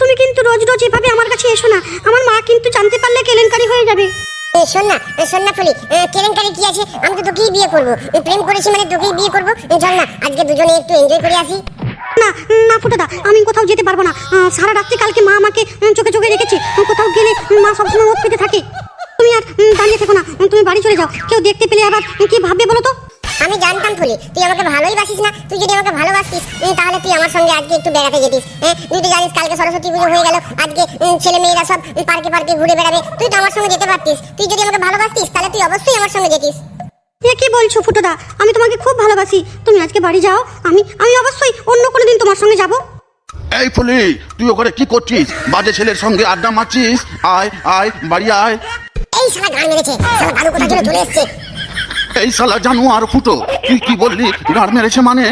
তুমি কিন্তু রোজ রোজ এভাবে আমার কাছে এসো না। আমার মা কিন্তু জানতে পারলে কেলেঙ্কারি হয়ে যাবে। শোন না শোন না ফুলি কেলেঙ্কারি কি আছে? আমি তো তোকেই বিয়ে করব। প্রেম করেছি মানে তোকেই বিয়ে করব। চল না আজকে দুজনে একটু এনজয় করে আসি। না না ফুটোদা আমি কোথাও যেতে পারব না। সারা রাত্রি কালকে মা আমাকে চোখে চোখে রেখেছে। কোথাও গেলে মা সবসময় ওত পেতে থাকে। তুমি আর দাঁড়িয়ে থেকো না। তুমি বাড়ি চলে যাও। কেউ দেখতে পেলে আবার কি ভাববে বলো তো? আমি জানতাম ফুলি তুই আমাকে ভালোই বাসিস না? তুই যদি আমাকে ভালোবাসতিস উম, তাহলে তুই আমার সঙ্গে আজকে একটু বেড়াতে যেতিস হ্যাঁ? তুই তো জানিস কালকে সরস্বতী পুজো হয়ে গেল আজকে ছেলে মেয়েরা সব পার্কে পার্কে ঘুরে বেড়াবে তুই তো আমার সঙ্গে যেতে পারতিস। তুই যদি আমাকে ভালোবাসতিস তাহলে তুই অবশ্যই আমার সঙ্গে যেতিস। এ কি বলছো ফুটোদা? আমি তোমাকে খুব ভালোবাসি। তুমি আজকে বাড়ি যাও আমি আমি অবশ্যই অন্য কোনো দিন তোমার সঙ্গে যাব। এই ফুলি তুই ওখানে কি করছিস? বাজে ছেলের সঙ্গে আড্ডা মারছিস? আয় আয় বাড়ি আয়। এই শালা গান মেরেছে শালা দাদু কোথা চলে চলে এসছে? এই শালা জানু আর ফুটো তুই কি বললি? গাড় মেরেছে মানে?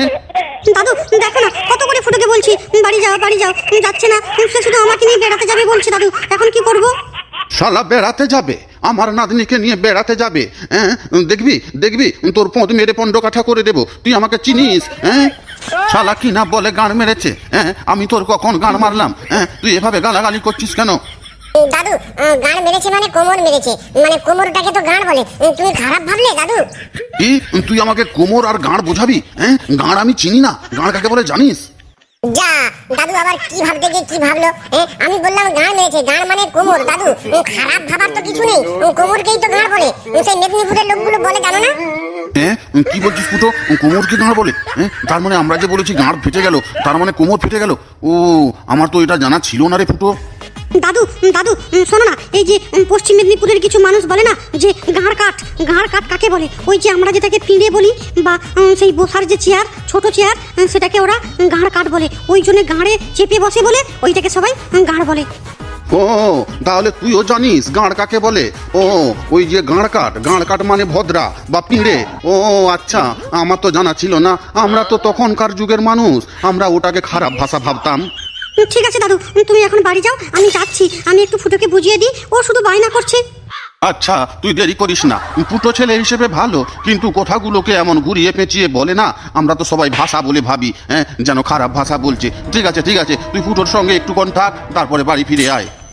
দাদু দেখো না কত করে ফুটোকে বলছি বাড়ি যাও বাড়ি যাও যাচ্ছে না সে শুধু আমাকে নিয়ে বেড়াতে যাবে বলছে দাদু এখন কি করব? শালা বেড়াতে যাবে আমার নাতনিকে নিয়ে বেড়াতে যাবে হ্যাঁ? দেখবি দেখবি তোর পদ মেরে পণ্ড কাঠা করে দেবো তুই আমাকে চিনিস হ্যাঁ? শালা কি না বলে গান মেরেছে হ্যাঁ? আমি তোর কখন গান মারলাম হ্যাঁ? তুই এভাবে গালাগালি করছিস কেন? দাদু গান মেরেছে মানে কোমর মেরেছে। মানে কোমরটাকে তো গান বলে। তুমি খারাপ ভাবলে দাদু? কি তুই আমাকে কোমর আর গাঁড় বোঝাবি? হ্যাঁ গাঁড় আমি চিনি না। গাঁড় কাকে বলে জানিস? যা দাদু আবার কি ভাবতে গিয়ে কি ভাবলো? আমি বললাম গান মেরেছে গান মানে কোমর দাদু। খারাপ ভাবার তো কিছু নেই। কোমরকেই তো গান বলে। সেই মেদিনীপুরের লোকগুলো বলে জানো না? হ্যাঁ কি বলছিস ফুটো কোমর কি গাঁড় বলে? হ্যাঁ তার মানে আমরা যে বলেছি গাঁড় ফেটে গেল তার মানে কোমর ফেটে গেল? ও আমার তো এটা জানা ছিল না রে ফুটো দাদু দাদু শোনো না, এই যে পশ্চিম মেদিনীপুরের কিছু মানুষ বলে না যে ঘাড় কাঠ ঘাড় কাঠ কাকে বলে? ওই যে আমরা যেটাকে পিঁড়ে বলি বা সেই বসার যে চেয়ার, ছোট চেয়ার সেটাকে ওরা ঘাড় কাঠ বলে। ওই জন্য গাঁড়ে চেপে বসে বলে, ওইটাকে সবাই গাঁড় বলে। ও, তাহলে তুইও জানিস গাঁড় কাকে বলে? ও, ওই যে গাঁড় কাঠ গাঁড় কাঠ মানে ভদ্রা বা পিঁড়ে। ও আচ্ছা আমার তো জানা ছিল না, আমরা তো তখনকার যুগের মানুষ, আমরা ওটাকে খারাপ ভাষা ভাবতাম। ঠিক আছে দাদু তুমি এখন বাড়ি যাও, আমি যাচ্ছি। আমি একটু ফুটোকে বুঝিয়ে দিই, ও শুধু বায়না করছে। আচ্ছা তুই দেরি করিস না। ফুটো ছেলে হিসেবে ভালো, কিন্তু কথাগুলোকে এমন ঘুরিয়ে পেঁচিয়ে বলে না, আমরা তো সবাই ভাষা বলে ভাবি হ্যাঁ যেন খারাপ ভাষা বলছে। ঠিক আছে ঠিক আছে, তুই ফুটোর সঙ্গে একটু থাক, তারপরে বাড়ি ফিরে আয়।